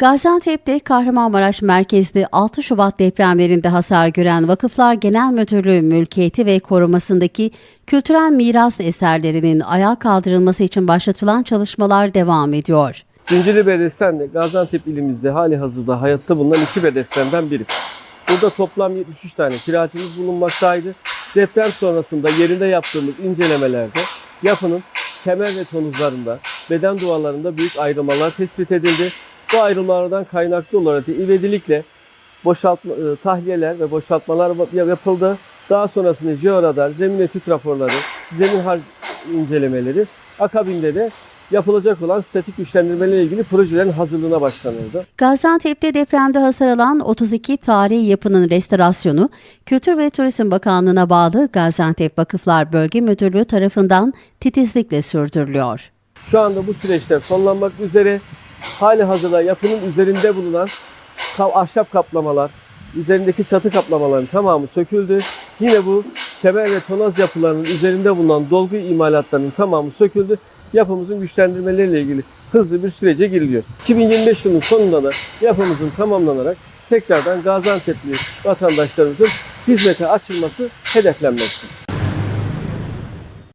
Gaziantep'te Kahramanmaraş merkezli 6 Şubat depremlerinde hasar gören Vakıflar Genel Müdürlüğü mülkiyeti ve korumasındaki kültürel miras eserlerinin ayağa kaldırılması için başlatılan çalışmalar devam ediyor. Zincirli Bedesten de Gaziantep ilimizde hali hazırda hayatta bulunan iki bedestenden biri. Burada toplam 73 tane kiracımız bulunmaktaydı. Deprem sonrasında yerinde yaptığımız incelemelerde yapının kemer ve tonuzlarında, beden duvarlarında büyük ayrılmalar tespit edildi. Bu ayrılmalardan kaynaklı olarak ivedilikle boşaltma, e, tahliyeler ve boşaltmalar yapıldı. Daha sonrasında jeoradar, zemin etüt raporları, zemin harp incelemeleri, akabinde de yapılacak olan statik güçlendirmelerle ilgili projelerin hazırlığına başlanıldı. Gaziantep'te depremde hasar alan 32 tarihi yapının restorasyonu Kültür ve Turizm Bakanlığı'na bağlı Gaziantep Vakıflar Bölge Müdürlüğü tarafından titizlikle sürdürülüyor. Şu anda bu süreçler sonlanmak üzere. Hali hazırda yapının üzerinde bulunan ahşap kaplamalar, üzerindeki çatı kaplamaların tamamı söküldü. Yine bu kemer ve tonaz yapılarının üzerinde bulunan dolgu imalatlarının tamamı söküldü. Yapımızın güçlendirmeleriyle ilgili hızlı bir sürece giriliyor. 2025 yılının sonunda da yapımızın tamamlanarak tekrardan Gaziantep'li vatandaşlarımızın hizmete açılması hedeflenmektedir.